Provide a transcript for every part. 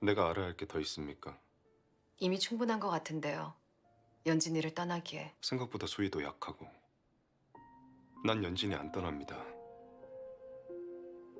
내가 알아야 할 게 더 있습니까? 이미 충분한 것 같은데요. 연진이를 떠나기에 생각보다 수위도 약하고. 난 연진이 안 떠납니다.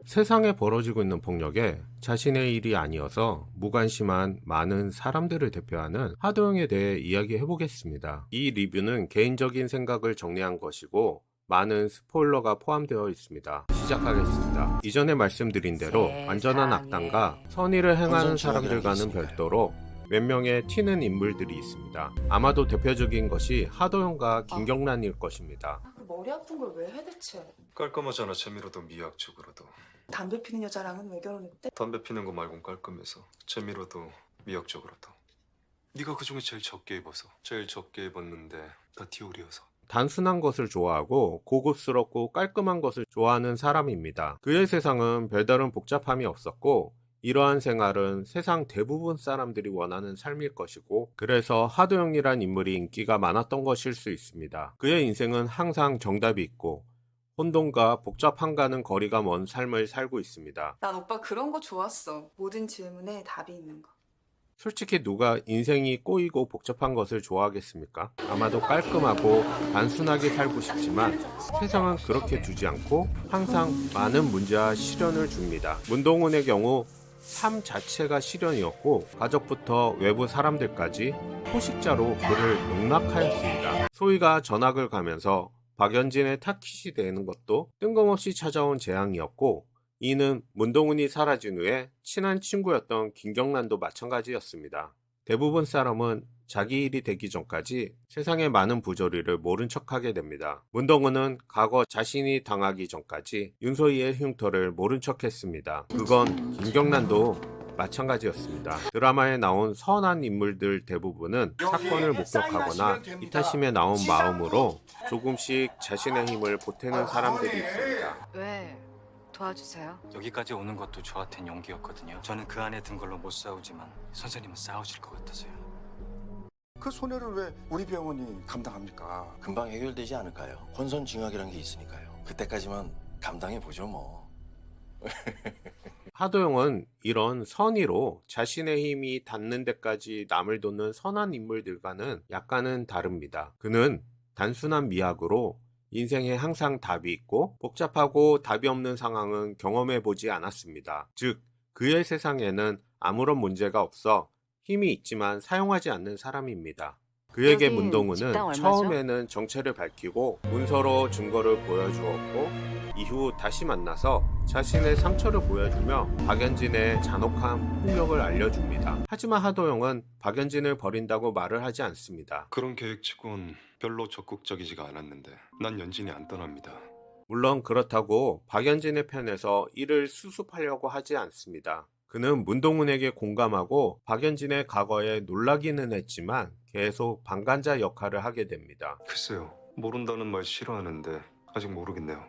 세상에 벌어지고 있는 폭력에 자신의 일이 아니어서 무관심한 많은 사람들을 대표하는 하도영에 대해 이야기해 보겠습니다. 이 리뷰는 개인적인 생각을 정리한 것이고 많은 스포일러가 포함되어 있습니다. 시작하겠습니다. 이전에 말씀드린 대로. 완전한 악당과 선의를 행하는 사람들과는. 별도로 몇 명의 튀는 인물들이 있습니다. 아마도 대표적인 것이 하도영과 김경란일 것입니다. 그 머리 아픈 걸 왜 해 대체? 깔끔하잖아. 재미로도 미학적으로도. 담배 피는 여자랑은 왜 결혼했대? 담배 피는 거 말곤 깔끔해서 재미로도 미학적으로도. 네가 그 중에 제일 적게 입어서 제일 적게 입었는데 다 디올이어서. 단순한 것을 좋아하고 고급스럽고 깔끔한 것을 좋아하는 사람입니다. 그의 세상은 별다른 복잡함이 없었고 이러한 생활은 세상 대부분 사람들이 원하는 삶일 것이고 그래서 하도영이란 인물이 인기가 많았던 것일 수 있습니다. 그의 인생은 항상 정답이 있고 혼돈과 복잡함과는 거리가 먼 삶을 살고 있습니다. 난 오빠 그런 거 좋았어. 모든 질문에 답이 있는 거. 솔직히 누가 인생이 꼬이고 복잡한 것을 좋아하겠습니까? 아마도 깔끔하고 단순하게 살고 싶지만 세상은 그렇게 두지 않고 항상 많은 문제와 시련을 줍니다. 문동훈의 경우 삶 자체가 시련이었고 가족부터 외부 사람들까지 포식자로 그를 농락하였습니다. 소희가 전학을 가면서 박연진의 타깃이 되는 것도 뜬금없이 찾아온 재앙이었고 이는 문동훈이 사라진 후에 친한 친구였던 김경란도 마찬가지였습니다. 대부분 사람은 자기 일이 되기 전까지 세상의 많은 부조리를 모른 척하게 됩니다. 문동훈은 과거 자신이 당하기 전까지 윤소희의 흉터를 모른 척했습니다. 그건 김경란도 마찬가지였습니다. 드라마에 나온 선한 인물들 대부분은 사건을 목격하거나 이타심에 나온 마음으로 조금씩 자신의 힘을 보태는 사람들이 있습니다. 왜 도와주세요? 여기까지 오는 것도 저한텐 용기였거든요. 저는 그 안에 든 걸로 못 싸우지만 선생님은 싸우실 것 같아서요. 그 손해를 왜 우리 병원이 감당합니까? 금방 해결되지 않을까요? 혼선징악이란 게 있으니까요. 그때까지만 감당해 보죠 뭐. 하도영은 이런 선의로 자신의 힘이 닿는 데까지 남을 돕는 선한 인물들과는 약간은 다릅니다. 그는 단순한 미학으로 인생에 항상 답이 있고 복잡하고 답이 없는 상황은 경험해 보지 않았습니다. 즉, 그의 세상에는 아무런 문제가 없어 힘이 있지만 사용하지 않는 사람입니다. 그에게 얼마죠? 처음에는 정체를 밝히고 문서로 증거를 보여주었고 이후 다시 만나서 자신의 상처를 보여주며 박연진의 잔혹한 폭력을 알려줍니다. 하지만 하도영은 박연진을 버린다고 말을 하지 않습니다. 그런 계획치곤 별로 적극적이지가 않았는데 난 연진이 안 떠납니다. 물론 그렇다고 박연진의 편에서 이를 수습하려고 하지 않습니다. 그는 문동훈에게 공감하고 박연진의 과거에 놀라기는 했지만 계속 방관자 역할을 하게 됩니다. 글쎄요. 모른다는 말 싫어하는데 아직 모르겠네요.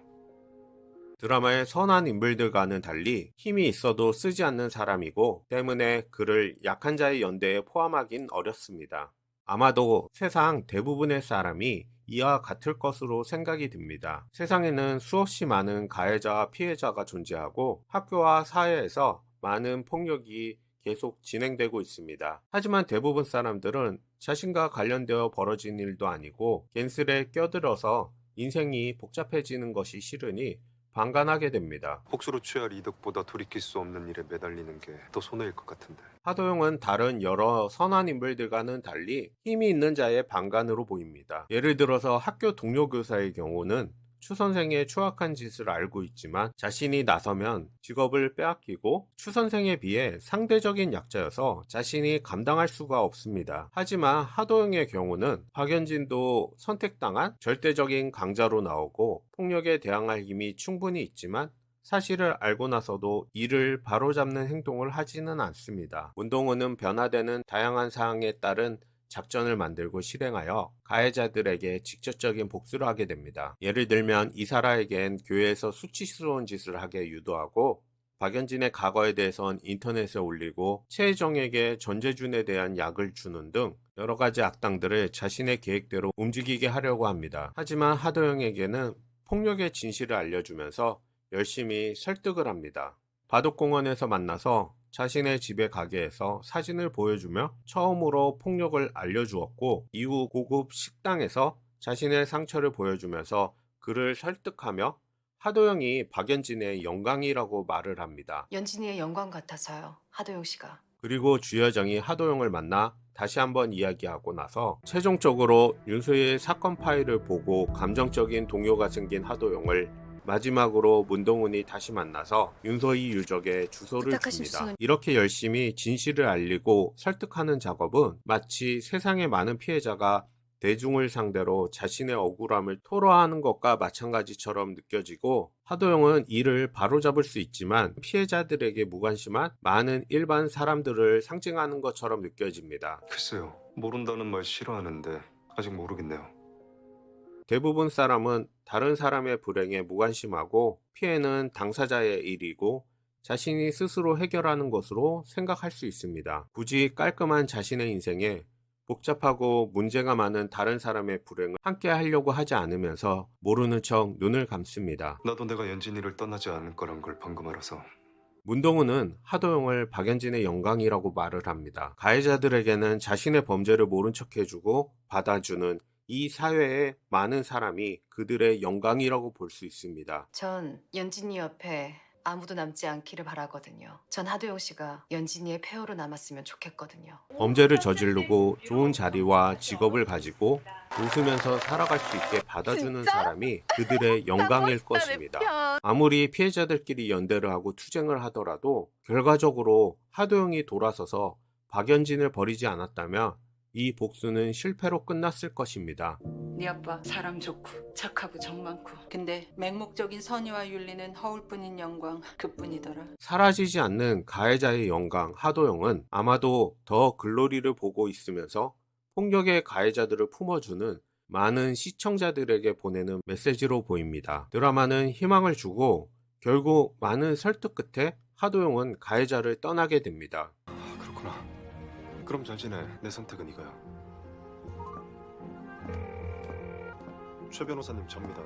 드라마의 선한 인물들과는 달리 힘이 있어도 쓰지 않는 사람이고 때문에 그를 약한 자의 연대에 포함하긴 어렵습니다. 아마도 세상 대부분의 사람이 이와 같을 것으로 생각이 듭니다. 세상에는 수없이 많은 가해자와 피해자가 존재하고 학교와 사회에서 많은 폭력이 계속 진행되고 있습니다. 하지만 대부분 사람들은 자신과 관련되어 벌어진 일도 아니고 갠슬에 껴들어서 인생이 복잡해지는 것이 싫으니 방관하게 됩니다. 복수로 취할 이득보다 돌이킬 수 없는 일에 매달리는 게 더 손해일 것 같은데. 하도영은 다른 여러 선한 인물들과는 달리 힘이 있는 자의 방관으로 보입니다. 예를 들어서 학교 동료 교사의 경우는 추 선생의 추악한 짓을 알고 있지만 자신이 나서면 직업을 빼앗기고 추 선생에 비해 상대적인 약자여서 자신이 감당할 수가 없습니다. 하지만 하도영의 경우는 박연진도 선택당한 절대적인 강자로 나오고 폭력에 대항할 힘이 충분히 있지만 사실을 알고 나서도 이를 바로잡는 행동을 하지는 않습니다. 문동훈은 변화되는 다양한 사항에 따른 작전을 만들고 실행하여 가해자들에게 직접적인 복수를 하게 됩니다. 예를 들면 이사라에겐 교회에서 수치스러운 짓을 하게 유도하고 박연진의 과거에 대해선 인터넷에 올리고 최혜정에게 전재준에 대한 약을 주는 등 여러 가지 악당들을 자신의 계획대로 움직이게 하려고 합니다. 하지만 하도영에게는 폭력의 진실을 알려주면서 열심히 설득을 합니다. 바둑공원에서 만나서 자신의 집에 가게 해서 사진을 보여주며 처음으로 폭력을 알려주었고 이후 고급 식당에서 자신의 상처를 보여주면서 그를 설득하며 하도영이 박연진의 영광이라고 말을 합니다. 연진이의 영광 같아서요. 하도영 씨가. 그리고 주여정이 하도영을 만나 다시 한번 이야기하고 나서 최종적으로 윤소희의 사건 파일을 보고 감정적인 동요가 생긴 하도영을 마지막으로 문동훈이 다시 만나서 윤소희 유적의 주소를 줍니다. 수는- 이렇게 열심히 진실을 알리고 설득하는 작업은 마치 세상의 많은 피해자가 대중을 상대로 자신의 억울함을 토로하는 것과 마찬가지처럼 느껴지고 하도영은 이를 바로잡을 수 있지만 피해자들에게 무관심한 많은 일반 사람들을 상징하는 것처럼 느껴집니다. 글쎄요. 모른다는 말 싫어하는데 아직 모르겠네요. 대부분 사람은 다른 사람의 불행에 무관심하고 피해는 당사자의 일이고 자신이 스스로 해결하는 것으로 생각할 수 있습니다. 굳이 깔끔한 자신의 인생에 복잡하고 문제가 많은 다른 사람의 불행을 함께 하려고 하지 않으면서 모르는 척 눈을 감습니다. 나도 내가 연진이를 떠나지 않을 거란 걸 방금 알아서 문동훈은 하도영을 박연진의 영광이라고 말을 합니다. 가해자들에게는 자신의 범죄를 모른 척 해주고 받아주는 이 사회의 많은 사람이 그들의 영광이라고 볼 수 있습니다. 전 연진이 옆에 아무도 남지 않기를 바라거든요. 전 하도영 씨가 연진이의 폐허로 남았으면 좋겠거든요. 범죄를 저지르고 좋은 자리와 직업을 가지고 웃으면서 살아갈 수 있게 받아주는 사람이 그들의 영광일 것입니다. 아무리 피해자들끼리 연대를 하고 투쟁을 하더라도 결과적으로 하도영이 돌아서서 박연진을 버리지 않았다면 이 복수는 실패로 끝났을 것입니다. 네 아빠 사람 좋고 착하고 정 많고 근데 맹목적인 선의와 윤리는 허울뿐인 영광 그뿐이더라 사라지지 않는 가해자의 영광 하도영은 아마도 더 글로리를 보고 있으면서 폭력의 가해자들을 품어주는 많은 시청자들에게 보내는 메시지로 보입니다. 드라마는 희망을 주고 결국 많은 설득 끝에 하도영은 가해자를 떠나게 됩니다. 그럼 잘 지내. 내 선택은 이거야. 최 변호사님 접니다.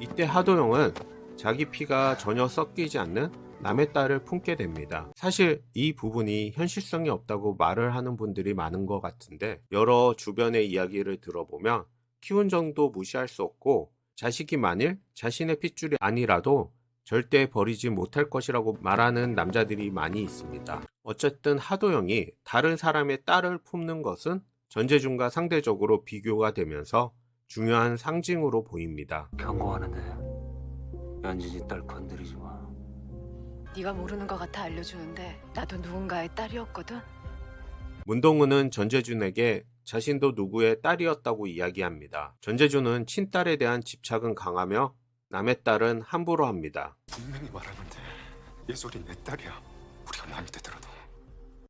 이때 하도영은 자기 피가 전혀 섞이지 않는 남의 딸을 품게 됩니다. 사실 이 부분이 현실성이 없다고 말을 하는 분들이 많은 것 같은데 여러 주변의 이야기를 들어보면 키운 정도 무시할 수 없고 자식이 만일 자신의 핏줄이 아니라도 절대 버리지 못할 것이라고 말하는 남자들이 많이 있습니다. 어쨌든 하도영이 다른 사람의 딸을 품는 것은 전재준과 상대적으로 비교가 되면서 중요한 상징으로 보입니다. 경고하는데 연진이 딸 건드리지 마. 네가 모르는 것 같아 알려주는데 나도 누군가의 딸이었거든. 문동훈은 전재준에게 자신도 누구의 딸이었다고 이야기합니다. 전재준은 친딸에 대한 집착은 강하며 남의 딸은 함부로 합니다. 분명히 말하는데 이 소리 내 딸이야. 우리가 남이 되더라도.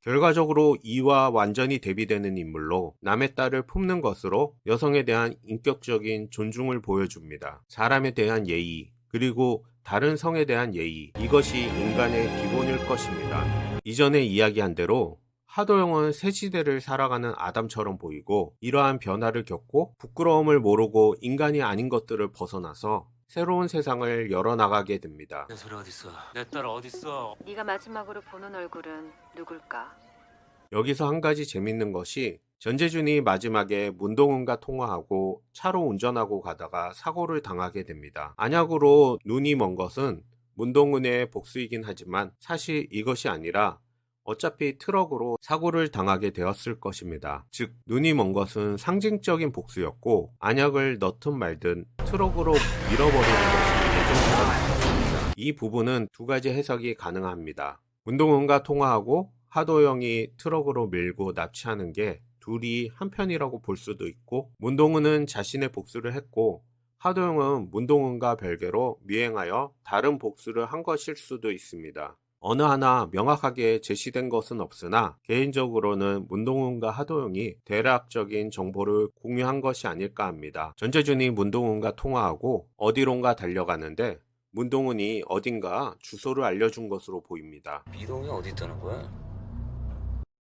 결과적으로 이와 완전히 대비되는 인물로 남의 딸을 품는 것으로 여성에 대한 인격적인 존중을 보여줍니다. 사람에 대한 예의, 그리고 다른 성에 대한 예의, 이것이 인간의 기본일 것입니다. 이전에 이야기한 대로 하도영은 새 시대를 살아가는 아담처럼 보이고 이러한 변화를 겪고 부끄러움을 모르고 인간이 아닌 것들을 벗어나서 새로운 세상을 열어나가게 됩니다. 내 소리 어딨어? 내 딸 어딨어? 네가 마지막으로 보는 얼굴은 누굴까? 여기서 한 가지 재밌는 것이 전재준이 마지막에 문동훈과 통화하고 차로 운전하고 가다가 사고를 당하게 됩니다. 안약으로 눈이 먼 것은 문동훈의 복수이긴 하지만 사실 이것이 아니라 어차피 트럭으로 사고를 당하게 되었을 것입니다. 즉, 눈이 먼 것은 상징적인 복수였고, 안약을 넣든 말든 트럭으로 밀어버리는 것이 예정처럼. 이 부분은 두 가지 해석이 가능합니다. 문동훈과 통화하고 하도영이 트럭으로 밀고 납치하는 게 둘이 한편이라고 볼 수도 있고, 문동훈은 자신의 복수를 했고, 하도영은 문동훈과 별개로 미행하여 다른 복수를 한 것일 수도 있습니다. 어느 하나 명확하게 제시된 것은 없으나 개인적으로는 문동훈과 하도영이 대략적인 정보를 공유한 것이 아닐까 합니다. 전재준이 문동훈과 통화하고 어디론가 달려가는데 문동훈이 어딘가 주소를 알려준 것으로 보입니다. 미동이 어디 있다는 거야?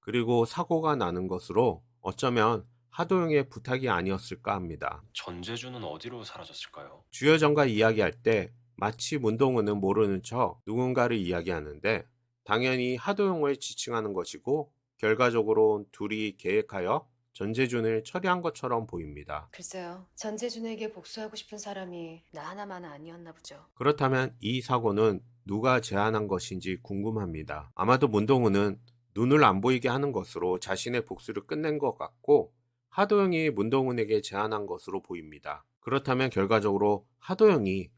그리고 사고가 나는 것으로 어쩌면 하도영의 부탁이 아니었을까 합니다. 전재준은 어디로 사라졌을까요? 주여정과 이야기할 때 마치 문동훈은 모르는 척 누군가를 이야기하는데 당연히 하도용을 지칭하는 것이고 결과적으로 둘이 계획하여 전재준을 처리한 것처럼 보입니다. 글쎄요. 전재준에게 복수하고 싶은 사람이 나 하나만 아니었나 보죠. 그렇다면 이 사고는 누가 제안한 것인지 궁금합니다. 아마도 문동우는 눈을 안 보이게 하는 것으로 자신의 복수를 끝낸 것 같고 하도영이 문동훈에게 제안한 것으로 보입니다. 그렇다면 결과적으로 하도영이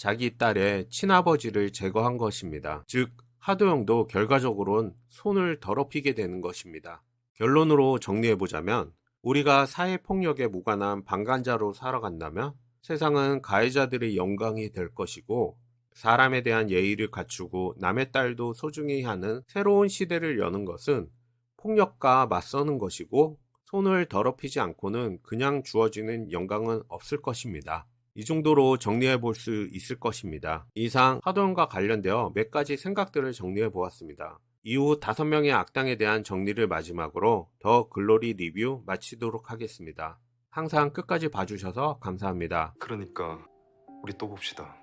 자기 딸의 친아버지를 제거한 것입니다. 즉 하도영도 결과적으로는 손을 더럽히게 되는 것입니다. 결론으로 정리해보자면 우리가 사회폭력에 무관한 방관자로 살아간다면 세상은 가해자들의 영광이 될 것이고 사람에 대한 예의를 갖추고 남의 딸도 소중히 하는 새로운 시대를 여는 것은 폭력과 맞서는 것이고 손을 더럽히지 않고는 그냥 주어지는 영광은 없을 것입니다. 이 정도로 정리해 볼 수 있을 것입니다. 이상 하도영과 관련되어 몇 가지 생각들을 정리해 보았습니다. 이후 다섯 명의 악당에 대한 정리를 마지막으로 더 글로리 리뷰 마치도록 하겠습니다. 항상 끝까지 봐주셔서 감사합니다. 그러니까 우리 또 봅시다.